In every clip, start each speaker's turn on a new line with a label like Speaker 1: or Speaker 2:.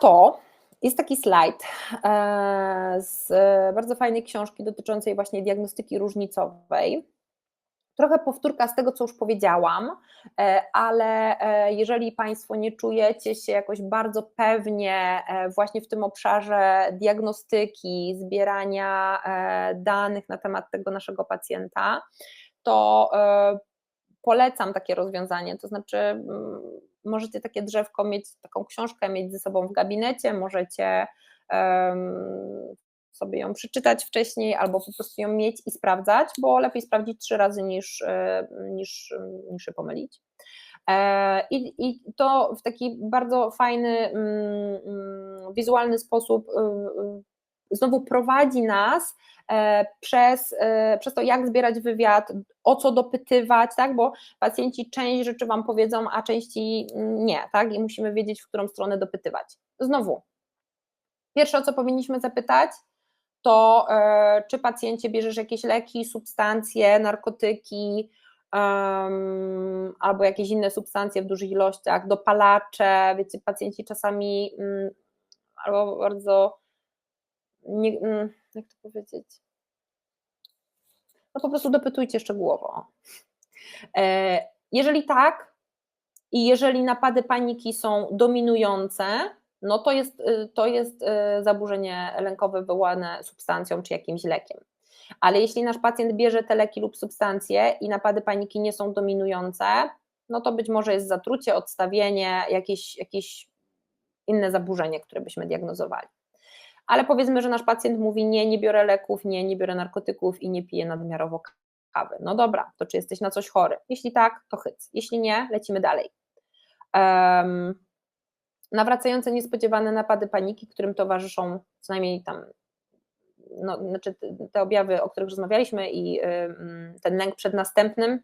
Speaker 1: to jest taki slajd e, z bardzo fajnej książki dotyczącej właśnie diagnostyki różnicowej. Trochę powtórka z tego, co już powiedziałam, e, ale e, jeżeli Państwo nie czujecie się jakoś bardzo pewnie właśnie w tym obszarze diagnostyki, zbierania danych na temat tego naszego pacjenta, to polecam takie rozwiązanie. To znaczy, mm, możecie takie drzewko mieć, taką książkę mieć ze sobą w gabinecie, możecie um, sobie ją przeczytać wcześniej albo po prostu ją mieć i sprawdzać, bo lepiej sprawdzić trzy razy niż, e, niż, niż się pomylić. E, I, I to w taki bardzo fajny, mm, mm, wizualny sposób e, znowu prowadzi nas e, przez, e, przez to, jak zbierać wywiad, o co dopytywać, tak? bo pacjenci część rzeczy Wam powiedzą, a części nie, tak? i musimy wiedzieć, w którą stronę dopytywać. Znowu, pierwsze, o co powinniśmy zapytać, to e, czy pacjencie bierzesz jakieś leki, substancje, narkotyki, um, albo jakieś inne substancje w dużych ilościach, dopalacze, wiecie, pacjenci czasami um, albo bardzo nie, mm, jak to powiedzieć? No po prostu dopytujcie szczegółowo. E, jeżeli tak, i jeżeli napady paniki są dominujące, no to jest, y, to jest y, zaburzenie lękowe wywołane substancją czy jakimś lekiem. Ale jeśli nasz pacjent bierze te leki lub substancje i napady paniki nie są dominujące, no to być może jest zatrucie, odstawienie, jakieś, jakieś inne zaburzenie, które byśmy diagnozowali ale powiedzmy, że nasz pacjent mówi nie, nie biorę leków, nie, nie biorę narkotyków i nie piję nadmiarowo kawy. No dobra, to czy jesteś na coś chory? Jeśli tak, to chyc. Jeśli nie, lecimy dalej. Um, nawracające niespodziewane napady paniki, którym towarzyszą co najmniej tam no, znaczy te objawy, o których rozmawialiśmy i ten lęk przed następnym,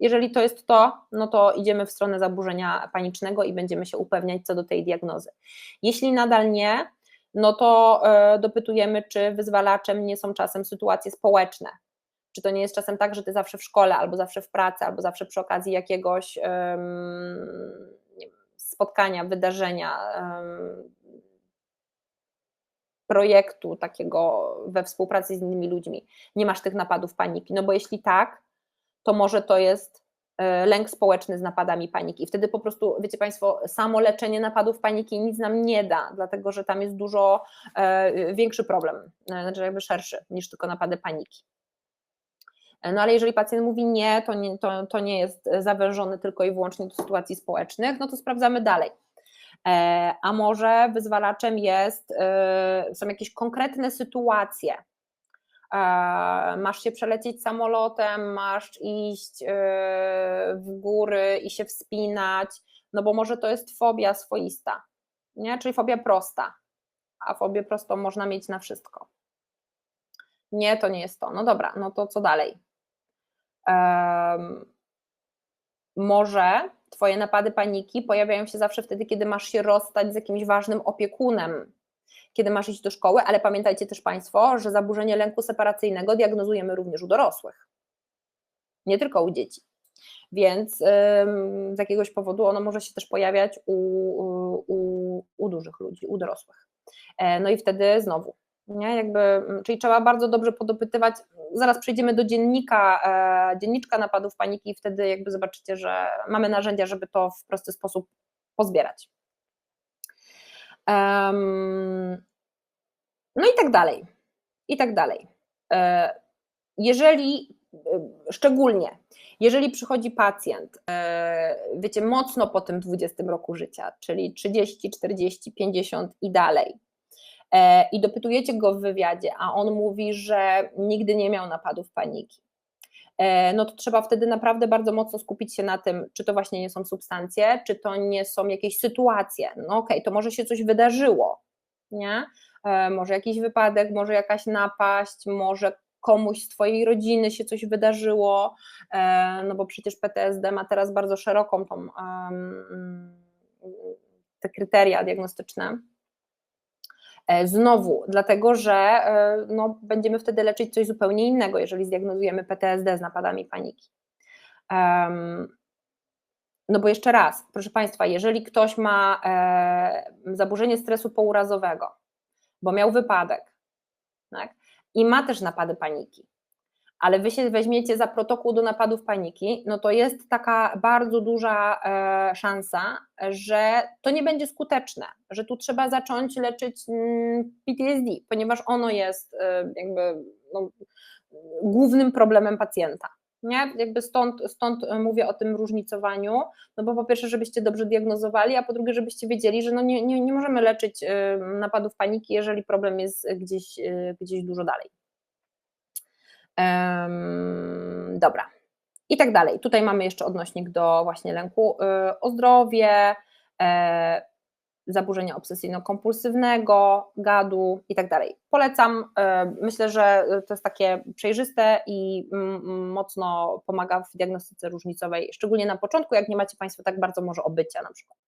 Speaker 1: jeżeli to jest to, no to idziemy w stronę zaburzenia panicznego i będziemy się upewniać co do tej diagnozy. Jeśli nadal nie, no to e, dopytujemy, czy wyzwalaczem nie są czasem sytuacje społeczne. Czy to nie jest czasem tak, że ty zawsze w szkole, albo zawsze w pracy, albo zawsze przy okazji jakiegoś spotkania, wydarzenia, projektu takiego we współpracy z innymi ludźmi, nie masz tych napadów paniki. No bo jeśli tak, to może to jest lęk społeczny z napadami paniki. Wtedy po prostu, wiecie Państwo, samo leczenie napadów paniki nic nam nie da, dlatego że tam jest dużo e, większy problem, e, znaczy jakby szerszy niż tylko napady paniki. No ale jeżeli pacjent mówi nie, to nie, to, to nie jest zawężony tylko i wyłącznie do sytuacji społecznych, no to sprawdzamy dalej. A może wyzwalaczem jest, są jakieś konkretne sytuacje, masz się przelecieć samolotem, masz iść e, w góry i się wspinać, no bo może to jest fobia swoista, nie? czyli fobia prosta, a fobię prostą można mieć na wszystko. Nie, to nie jest to. No dobra, no to co dalej? Um, może Twoje napady paniki pojawiają się zawsze wtedy, kiedy masz się rozstać z jakimś ważnym opiekunem, kiedy masz iść do szkoły, ale pamiętajcie też Państwo, że zaburzenie lęku separacyjnego diagnozujemy również u dorosłych, nie tylko u dzieci. Więc z jakiegoś powodu ono może się też pojawiać u, u, u dużych ludzi, u dorosłych. E, no i wtedy znowu, nie? Jakby, czyli trzeba bardzo dobrze podopytywać. Zaraz przejdziemy do dziennika, e, dzienniczka napadów paniki i wtedy jakby zobaczycie, że mamy narzędzia, żeby to w prosty sposób pozbierać. No i tak dalej. I tak dalej. E, jeżeli, e, szczególnie, jeżeli przychodzi pacjent, e, wiecie, mocno po tym 20 roku życia, czyli 30, 40, 50 i dalej, i dopytujecie go w wywiadzie, a on mówi, że nigdy nie miał napadów paniki, no to trzeba wtedy naprawdę bardzo mocno skupić się na tym, czy to właśnie nie są substancje, czy to nie są jakieś sytuacje. No okej, okay, to może się coś wydarzyło, nie? E, może jakiś wypadek, może jakaś napaść, może komuś z Twojej rodziny się coś wydarzyło, e, no bo przecież PTSD ma teraz bardzo szeroką tą, te kryteria diagnostyczne. E, znowu, dlatego że no, będziemy wtedy leczyć coś zupełnie innego, jeżeli zdiagnozujemy PTSD z napadami paniki. No bo jeszcze raz, proszę Państwa, jeżeli ktoś ma e, zaburzenie stresu pourazowego, bo miał wypadek, tak, i ma też napady paniki, ale wy się weźmiecie za protokół do napadów paniki, no to jest taka bardzo duża e, szansa, że to nie będzie skuteczne, że tu trzeba zacząć leczyć mm, PTSD, ponieważ ono jest e, jakby no, głównym problemem pacjenta. Nie? Jakby stąd, stąd mówię o tym różnicowaniu, no bo po pierwsze, żebyście dobrze diagnozowali, a po drugie, żebyście wiedzieli, że no nie, nie, nie możemy leczyć y, napadów paniki, jeżeli problem jest gdzieś, gdzieś dużo dalej. Dobra. I tak dalej. Tutaj mamy jeszcze odnośnik do właśnie lęku y, o zdrowie, e, zaburzenia obsesyjno-kompulsywnego, gadu i tak dalej. Polecam, e, myślę, że to jest takie przejrzyste i mocno pomaga w diagnostyce różnicowej, szczególnie na początku, jak nie macie Państwo tak bardzo może obycia na przykład.